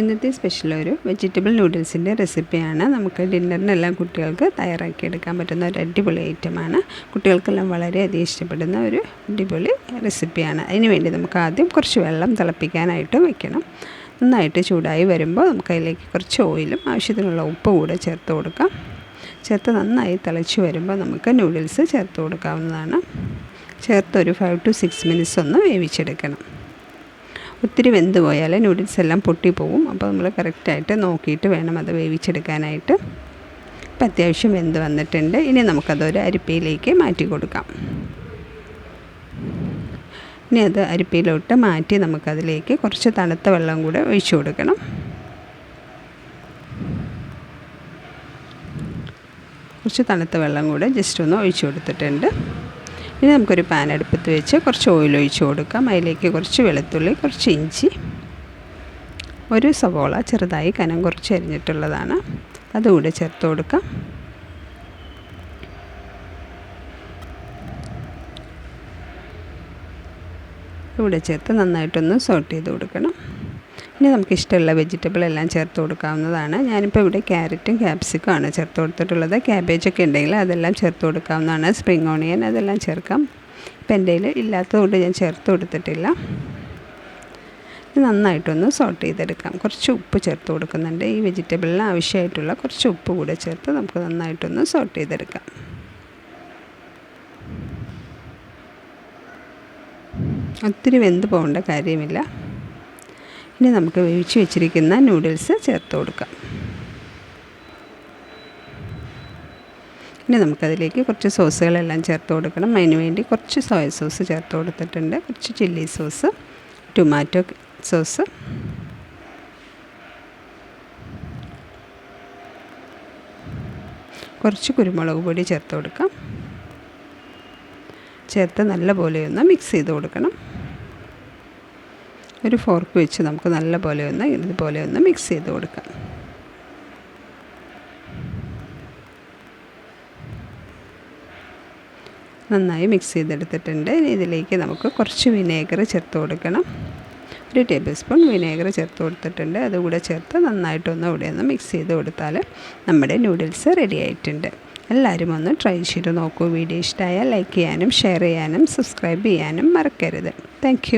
ഇന്നത്തെ സ്പെഷ്യൽ ഒരു വെജിറ്റബിൾ നൂഡിൽസിന്റെ റെസിപ്പിയാണ് നമുക്ക് ഡിന്നറിനെല്ലാം കുട്ടികൾക്ക് തയ്യാറാക്കി എടുക്കാൻ പറ്റുന്ന ഒരു അടിപൊളി ഐറ്റമാണ് കുട്ടികൾക്കെല്ലാം വളരെയധികം ഇഷ്ടപ്പെടുന്ന ഒരു അടിപൊളി റെസിപ്പിയാണ് അതിനുവേണ്ടി നമുക്ക് ആദ്യം കുറച്ച് വെള്ളം തിളപ്പിക്കാനായിട്ട് വെക്കണം. നന്നായിട്ട് ചൂടായി വരുമ്പോൾ നമുക്ക് അതിലേക്ക് കുറച്ച് ഓയിലും ആവശ്യത്തിനുള്ള ഉപ്പ് കൂടെ ചേർത്ത് കൊടുക്കാം. ചേർത്ത് നന്നായി തിളച്ച് വരുമ്പോൾ നമുക്ക് നൂഡിൽസ് ചേർത്ത് കൊടുക്കാവുന്നതാണ്. ചേർത്ത് ഒരു ഫൈവ് ടു സിക്സ് മിനിറ്റ്സ് ഒന്ന് വേവിച്ചെടുക്കണം. ഒത്തിരി വെന്ത് പോയാൽ നൂഡിൽസ് എല്ലാം പൊട്ടിപ്പോവും. അപ്പോൾ നമ്മൾ കറക്റ്റായിട്ട് നോക്കിയിട്ട് വേണം അത് വേവിച്ചെടുക്കാനായിട്ട്. ഇപ്പം അത്യാവശ്യം വെന്ത് വന്നിട്ടുണ്ട്. ഇനി നമുക്കതൊരു അരിപ്പയിലേക്ക് മാറ്റി കൊടുക്കാം. ഇനി അത് അരിപ്പയിലോട്ട് മാറ്റി നമുക്കതിലേക്ക് കുറച്ച് തണുത്ത വെള്ളം കൂടെ ഒഴിച്ചു കൊടുക്കണം. കുറച്ച് തണുത്ത വെള്ളം കൂടെ ജസ്റ്റ് ഒന്ന് ഒഴിച്ചു കൊടുത്തിട്ടുണ്ട്. ഇനി നമുക്കൊരു പാൻ അടുപ്പത്ത് വെച്ച് കുറച്ച് ഓയിൽ ഒഴിച്ച് കൊടുക്കാം. അതിലേക്ക് കുറച്ച് വെളുത്തുള്ളി കുറച്ച് ഇഞ്ചി ഒരു സവോള ചെറുതായി കനം കുറച്ച് അരിഞ്ഞിട്ടുള്ളതാണ്. അതുകൂടെ ചേർത്ത് കൊടുക്കാം. ഇവിടെ ചേർത്ത് നന്നായിട്ടൊന്ന് സോട്ട് ചെയ്ത് കൊടുക്കണം. ഇനി നമുക്ക് ഇഷ്ടമുള്ള വെജിറ്റബിൾ എല്ലാം ചേർത്ത് കൊടുക്കാവുന്നതാണ്. ഞാനിപ്പോൾ ഇവിടെ ക്യാരറ്റും ക്യാപ്സിക്കും ആണ് ചേർത്ത് കൊടുത്തിട്ടുള്ളത്. ക്യാബേജൊക്കെ ഉണ്ടെങ്കിൽ അതെല്ലാം ചേർത്ത് കൊടുക്കാവുന്നതാണ്. സ്പ്രിങ് ഓണിയൻ അതെല്ലാം ചേർക്കാം. ഇപ്പം എന്റെ ഇല്ലാത്തതുകൊണ്ട് ഞാൻ ചേർത്ത് കൊടുത്തിട്ടില്ല. നന്നായിട്ടൊന്ന് സോട്ട് ചെയ്തെടുക്കാം. കുറച്ച് ഉപ്പ് ചേർത്ത് കൊടുക്കുന്നുണ്ട്. ഈ വെജിറ്റബിളിന് ആവശ്യമായിട്ടുള്ള കുറച്ച് ഉപ്പ് കൂടെ ചേർത്ത് നമുക്ക് നന്നായിട്ടൊന്ന് സോട്ട് ചെയ്തെടുക്കാം. ഒത്തിരി വെന്ത് പോകേണ്ട കാര്യമില്ല. ഇനി നമുക്ക് വേവിച്ച് വെച്ചിരിക്കുന്ന നൂഡിൽസ് ചേർത്ത് കൊടുക്കാം. ഇനി നമുക്കതിലേക്ക് കുറച്ച് സോസുകളെല്ലാം ചേർത്ത് കൊടുക്കണം. അതിന് വേണ്ടി കുറച്ച് സോയ സോസ് ചേർത്ത് കൊടുത്തിട്ടുണ്ട്. കുറച്ച് ചില്ലി സോസ് ടൊമാറ്റോ സോസ് കുറച്ച് കുരുമുളക് പൊടി ചേർത്ത് കൊടുക്കാം. ചേർത്ത് നല്ലപോലെ ഒന്ന് മിക്സ് ചെയ്ത് കൊടുക്കണം. ഒരു ഫോർക്ക് വെച്ച് നമുക്ക് നല്ല പോലെ ഒന്ന് ഇതുപോലെ ഒന്ന് മിക്സ് ചെയ്ത് കൊടുക്കാം. നന്നായി മിക്സ് ചെയ്തെടുത്തിട്ടുണ്ട്. ഇനി ഇതിലേക്ക് നമുക്ക് കുറച്ച് വിനേഗർ ചേർത്ത് കൊടുക്കണം. ഒരു ടേബിൾ സ്പൂൺ വിനേഗർ ചേർത്ത് കൊടുത്തിട്ടുണ്ട്. അതുകൂടെ ചേർത്ത് നന്നായിട്ടൊന്ന് ഇവിടെ ഒന്ന് മിക്സ് ചെയ്ത് കൊടുത്താൽ നമ്മുടെ നൂഡിൽസ് റെഡി ആയിട്ടുണ്ട്. എല്ലാവരും ഒന്ന് ട്രൈ ചെയ്ത് നോക്കൂ. വീഡിയോ ഇഷ്ടമായാൽ ലൈക്ക് ചെയ്യാനും ഷെയർ ചെയ്യാനും സബ്സ്ക്രൈബ് ചെയ്യാനും മറക്കരുത്. താങ്ക്